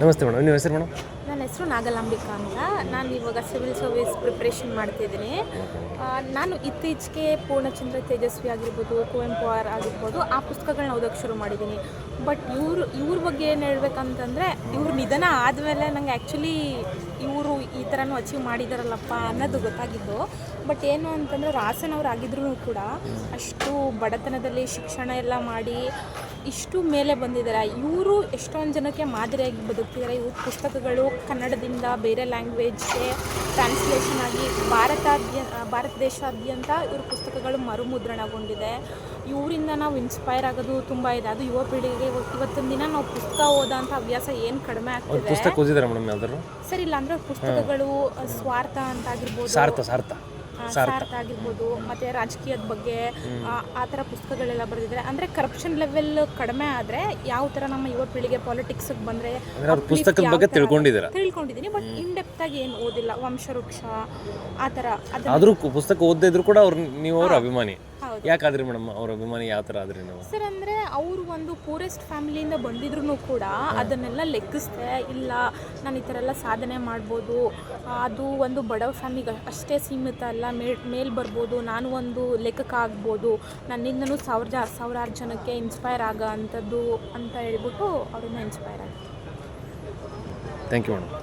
ನಮಸ್ತೆ ಮೇಡಮ್ ನಿಮ್ಮ ಹೆಸರು ಮೇಡಮ್? ನನ್ನ ಹೆಸರು ನಾಗಲಾಂಬಿಕಾ ಅಂತ. ನಾನು ಇವಾಗ ಸಿವಿಲ್ ಸರ್ವಿಸ್ ಪ್ರಿಪ್ರೇಷನ್ ಮಾಡ್ತಿದ್ದೀನಿ ನಾನು ಇತ್ತೀಚೆಗೆ ಪೂರ್ಣಚಂದ್ರ ತೇಜಸ್ವಿ ಆಗಿರ್ಬೋದು ಕುವೆಂಪು ಆರ್ ಆಗಿರ್ಬೋದು ಆ ಪುಸ್ತಕಗಳನ್ನ ಓದೋಕ್ಕೆ ಶುರು ಮಾಡಿದ್ದೀನಿ. ಬಟ್ ಇವರು ಇವ್ರ ಬಗ್ಗೆ ಏನು ಹೇಳ್ಬೇಕಂತಂದರೆ ಇವ್ರ ನಿಧನ ಆದಮೇಲೆ ನಂಗೆ ಆ್ಯಕ್ಚುಲಿ ಇವರು ಈ ಥರನೂ ಅಚೀವ್ ಮಾಡಿದಾರಲ್ಲಪ್ಪ ಅನ್ನೋದು ಗೊತ್ತಾಗಿದ್ದು ಬಟ್ ಏನು ಅಂತಂದರೆ ರಾಸನವ್ರು ಆಗಿದ್ರೂ ಕೂಡ ಅಷ್ಟು ಬಡತನದಲ್ಲಿ ಶಿಕ್ಷಣ ಎಲ್ಲ ಮಾಡಿ ಇಷ್ಟು ಮೇಲೆ ಬಂದಿದ್ದಾರೆ. ಇವರು ಎಷ್ಟೊಂದು ಜನಕ್ಕೆ ಮಾದರಿಯಾಗಿ ಬದುಕ್ತಿದ್ದಾರೆ. ಇವ್ರ ಪುಸ್ತಕಗಳು ಕನ್ನಡದಿಂದ ಬೇರೆ ಲ್ಯಾಂಗ್ವೇಜ್ಗೆ ಟ್ರಾನ್ಸ್ಲೇಷನ್ ಆಗಿ ಭಾರತಾದ್ಯ ಭಾರತ ದೇಶಾದ್ಯಂತ ಇವ್ರ ಪುಸ್ತಕಗಳು ಮರುಮುದ್ರಣಗೊಂಡಿದೆ. ಇವರಿಂದ ನಾವು ಇನ್ಸ್ಪೈರ್ ಆಗೋದು ತುಂಬ ಇದೆ. ಅದು ಯುವ ಪೀಳಿಗೆಗೆ ಇವತ್ತು- ಇವತ್ತಿನ ದಿನ ನಾವು ಪುಸ್ತಕ ಓದೋಂಥ ಅಭ್ಯಾಸ ಏನು ಕಡಿಮೆ ಆಗ್ತದೆ? ಸರಿ ಇಲ್ಲ ಅಂದರೆ ಪುಸ್ತಕಗಳು ಸ್ವಾರ್ಥ ಅಂತ ಆಗಿರ್ಬೋದು ಸಾರ್ಥ ಸಾರ್ಥ. ಆಗಿರ್ಬೋದು ಮತ್ತೆ ರಾಜಕೀಯದ ಬಗ್ಗೆ ಆ, ಥರ ಪುಸ್ತಕಗಳೆಲ್ಲ ಬರೆದಿದ್ರೆ ಅಂದ್ರೆ ಕರಪ್ಷನ್ ಲೆವೆಲ್ ಕಡಿಮೆ ಆದ್ರೆ ಯಾವ ಥರ ನಮ್ಮ ಯುವ ಪೀಳಿಗೆ ಪಾಲಿಟಿಕ್ಸ್ ಬಂದ್ರೆ ಪುಸ್ತಕದ ಬಗ್ಗೆ ತಿಳ್ಕೊಂಡಿದ್ದೀರಾ? ತಿಳ್ಕೊಂಡಿದ್ದೀನಿ ಬಟ್ ಇನ್ ಡೆಪ್ತ್ ಆಗಿ ಏನು ಓದಿಲ್ಲ ವಂಶವೃಕ್ಷ ಆ ಥರ ಆದರೂ ಪುಸ್ತಕ ಓದಿದ್ರು ಕೂಡ ಅವ್ರು ನೀವು ಅವ್ರ ಅಭಿಮಾನಿ. ಯಾಕಾದ್ರಿ ಮೇಡಮ್ ಅವರ ಅಭಿಮಾನಿ ಯಾವ ಥರ ಆದ್ರಿ ನೀವು? ಸರ್ ಅಂದರೆ ಅವರು ಒಂದು ಪೂರೆಸ್ಟ್ ಫ್ಯಾಮಿಲಿಯಿಂದ ಬಂದಿದ್ರು ಕೂಡ ಅದನ್ನೆಲ್ಲ ಲೆಕ್ಕಿಸ್ದೆ ಇಲ್ಲ ನಾನು ಈ ಥರ ಎಲ್ಲ ಸಾಧನೆ ಮಾಡ್ಬೋದು ಅದು ಒಂದು ಬಡವ ಫ್ಯಾಮಿಲಿಗೆ ಅಷ್ಟೇ ಸೀಮಿತ ಅಲ್ಲ ಮೇಲ್ ಮೇಲೆ ಬರ್ಬೋದು ನಾನು ಒಂದು ಲೇಖಕ ಆಗ್ಬೋದು ನನ್ನಿಂದನೂ ಸಾವಿರ ಜ ಸಾವಿರಾರು ಜನಕ್ಕೆ ಇನ್ಸ್ಪೈರ್ ಆಗೋ ಅಂಥದ್ದು ಅಂತ ಹೇಳ್ಬಿಟ್ಟು ಅವ್ರನ್ನ ಇನ್ಸ್ಪೈರ್ ಆಗಿ ಥ್ಯಾಂಕ್ ಯು ಮೇಡಮ್